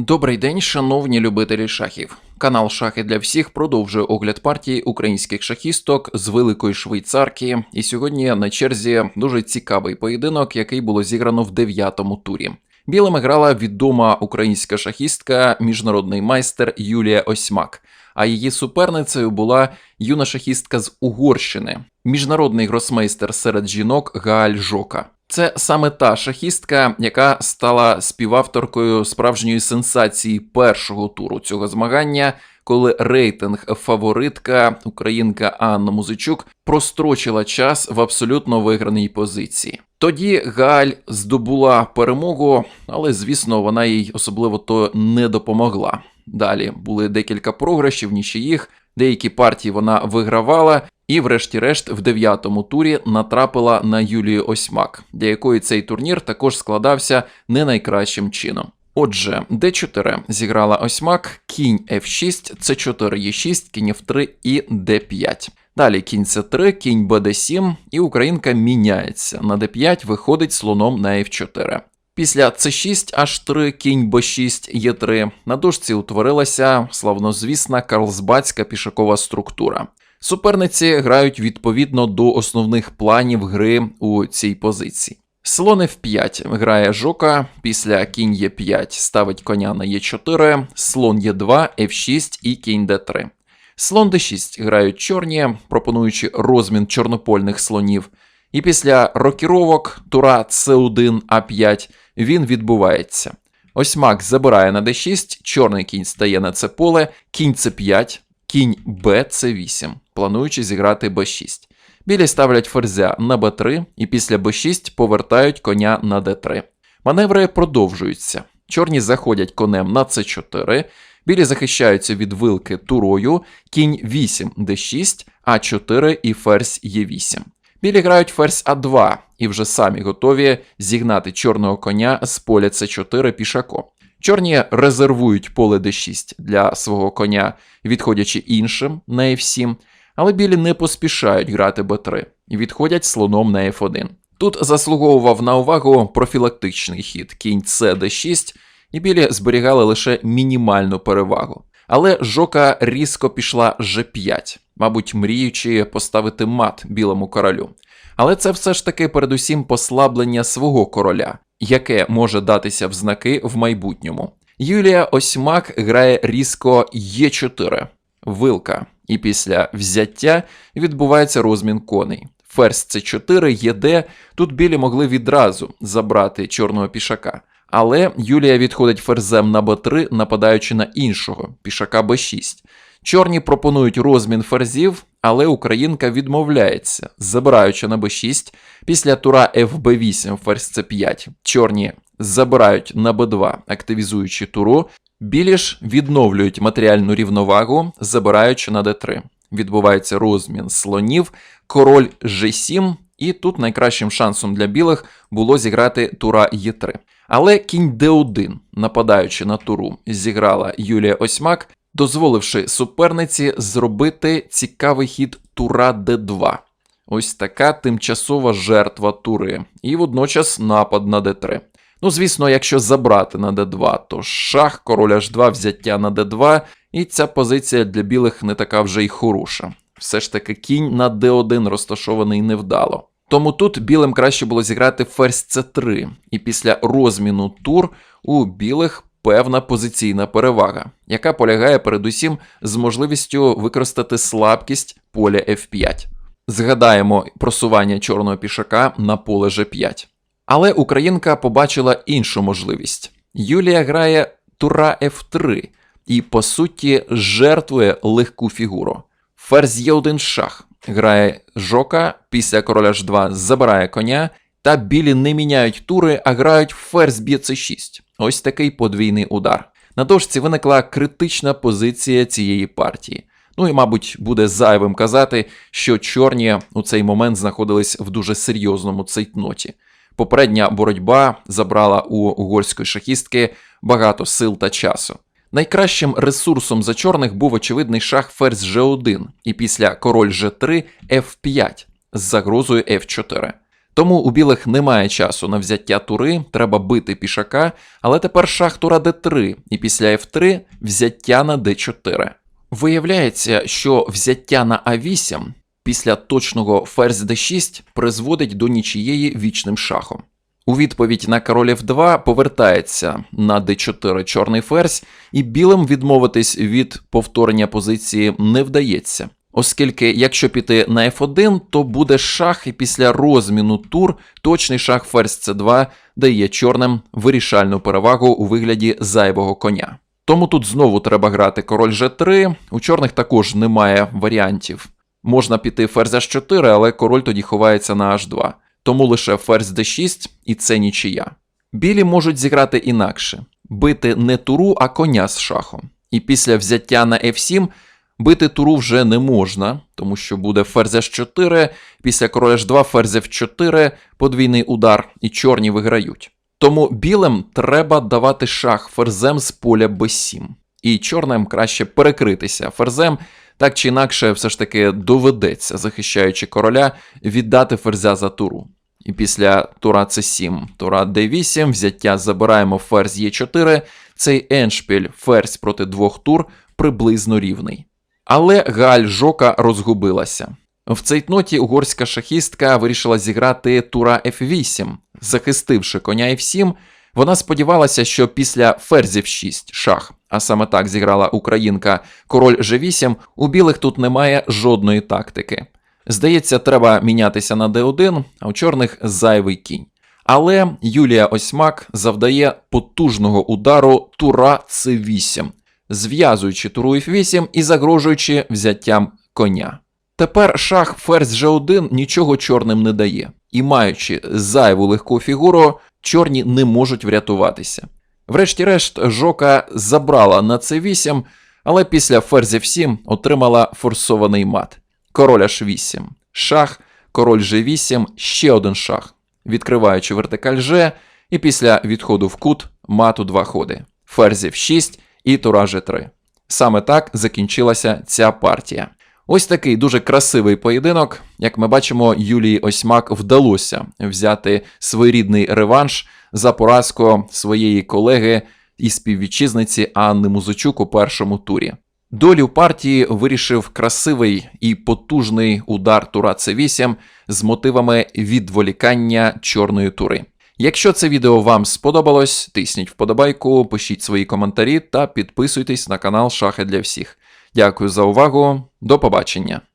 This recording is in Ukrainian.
Добрий день, шановні любителі шахів. Канал Шахи для всіх продовжує огляд партії українських шахісток з великої швейцарки. І сьогодні на черзі дуже цікавий поєдинок, який було зіграно в дев'ятому турі. Білими грала відома українська шахістка, міжнародний майстер Юлія Осьмак. А її суперницею була юна шахістка з Угорщини, міжнародний гросмейстер серед жінок Гааль Жока. Це саме та шахістка, яка стала співавторкою справжньої сенсації першого туру цього змагання, коли рейтинг фаворитка українка Анна Музичук прострочила час в абсолютно виграній позиції. Тоді Галь здобула перемогу, але звісно, вона їй особливо то не допомогла. Далі були декілька програшів, нічиїх, деякі партії вона вигравала, і, врешті-решт, в дев'ятому турі натрапила на Юлію Осьмак, для якої цей турнір також складався не найкращим чином. Отже, d4 зіграла Осьмак, кінь f6, c4 e6, кінь f3 і d5. Далі кінь c3, кінь bd7, і українка міняється. На d5 виходить слоном на f4. Після c6 h3, кінь b6, e3 на дошці утворилася славнозвісна карлсбадська пішакова структура. Суперниці грають відповідно до основних планів гри у цій позиції. Слон F5 грає жока, після кінь Е5 ставить коня на Е4, слон Е2, F6 і кінь Д3. Слон d6 грають чорні, пропонуючи розмін чорнопольних слонів. І після рокіровок тура С1 А5 він відбувається. Ось Мак забирає на d6, чорний кінь стає на це поле, кінь С5, кінь Б С8, плануючи зіграти Б6. Білі ставлять ферзя на Б3 і після Б6 повертають коня на Д3. Маневри продовжуються. Чорні заходять конем на С4, білі захищаються від вилки турою, кінь 8 Д6, А4 і ферзь Е8. Білі грають ферзь А2 і вже самі готові зігнати чорного коня з поля С4 пішаком. Чорні резервують поле d6 для свого коня, відходячи іншим на f7, але білі не поспішають грати b3 і відходять слоном на f1. Тут заслуговував на увагу профілактичний хід кінь c d6, і білі зберігали лише мінімальну перевагу. Але жока різко пішла g5, мабуть, мріючи поставити мат білому королю. Але це все ж таки передусім послаблення свого короля, яке може датися в знаки в майбутньому. Юлія Осьмак грає різко Е4, вилка, і після взяття відбувається розмін коней. Ферзь С4, ЄД, тут білі могли відразу забрати чорного пішака. Але Юлія відходить ферзем на Б3, нападаючи на іншого пішака Б6. Чорні пропонують розмін ферзів, але українка відмовляється, забираючи на b6, після тура FB8 ферзь c5. Чорні забирають на b2, активізуючи туру. Білі ж відновлюють матеріальну рівновагу, забираючи на d3. Відбувається розмін слонів, король g7, і тут найкращим шансом для білих було зіграти тура e3. Але кінь d1, нападаючи на туру, зіграла Юлія Осьмак, дозволивши суперниці зробити цікавий хід тура d2. Ось така тимчасова жертва тури, і водночас напад на d3. Ну, звісно, якщо забрати на d2, то шах, король h2, взяття на d2, і ця позиція для білих не така вже й хороша. Все ж таки кінь на d1 розташований невдало. Тому тут білим краще було зіграти ферзь c3, і після розміну тур у білих певна позиційна перевага, яка полягає передусім з можливістю використати слабкість поля F5. Згадаємо просування чорного пішака на поле G5. Але Українка побачила іншу можливість. Юлія грає тура F3 і, по суті, жертвує легку фігуру. Ферзь є один шах. Грає жока, після короля H2 забирає коня, та білі не міняють тури, а грають ферзь б'є c6. Ось такий подвійний удар. На дошці виникла критична позиція цієї партії. Ну і, мабуть, буде зайвим казати, що чорні у цей момент знаходились в дуже серйозному цейтноті. Попередня боротьба забрала у угорської шахістки багато сил та часу. Найкращим ресурсом за чорних був очевидний шах ферзь G1 і після король G3 F5 з загрозою F4. Тому у білих немає часу на взяття тури, треба бити пішака, але тепер шах тура d3, і після f3 взяття на d4. Виявляється, що взяття на а8 після точного ферзь d6 призводить до нічієї вічним шахом. У відповідь на король f2 повертається на d4 чорний ферзь, і білим відмовитись від повторення позиції не вдається. Оскільки, якщо піти на f1, то буде шах, і після розміну тур точний шах ферзь c2 дає чорним вирішальну перевагу у вигляді зайвого коня. Тому тут знову треба грати король g3, у чорних також немає варіантів. Можна піти ферзь h4, але король тоді ховається на h2. Тому лише ферзь d6 і це нічия. Білі можуть зіграти інакше: бити не туру, а коня з шахом. І після взяття на f7 бити туру вже не можна, тому що буде ферзь h4, після короля h2 ферзь f4, подвійний удар, і чорні виграють. Тому білим треба давати шах ферзем з поля b7. І чорним краще перекритися ферзем, так чи інакше, все ж таки доведеться, захищаючи короля, віддати ферзя за туру. І після тура c7, тура d8, взяття забираємо ферзь e4, цей еншпіль ферзь проти двох тур приблизно рівний. Але Галь Жока розгубилася. В цейтноті угорська шахістка вирішила зіграти тура f8. Захистивши коня f7, вона сподівалася, що після ферзів 6 шах, а саме так зіграла українка король g8, у білих тут немає жодної тактики. Здається, треба мінятися на d1, а у чорних зайвий кінь. Але Юлія Осьмак завдає потужного удару тура c8, зв'язуючи туру f8 і загрожуючи взяттям коня. Тепер шах ферзь g1 нічого чорним не дає, і маючи зайву легку фігуру, чорні не можуть врятуватися. Врешті-решт, жока забрала на c8, але після ферзів 7 отримала форсований мат. Король h8, шах, король g8, ще один шах, відкриваючи вертикаль G, і після відходу в кут мату два ходи. Ферзів 6 і тура g3. Саме так закінчилася ця партія. Ось такий дуже красивий поєдинок. Як ми бачимо, Юлії Осьмак вдалося взяти своєрідний реванш за поразку своєї колеги і співвітчизниці Анни Музичук у першому турі. Долю партії вирішив красивий і потужний удар тура c8 з мотивами відволікання чорної тури. Якщо це відео вам сподобалось, тисніть вподобайку, пишіть свої коментарі та підписуйтесь на канал Шахи для всіх. Дякую за увагу, до побачення!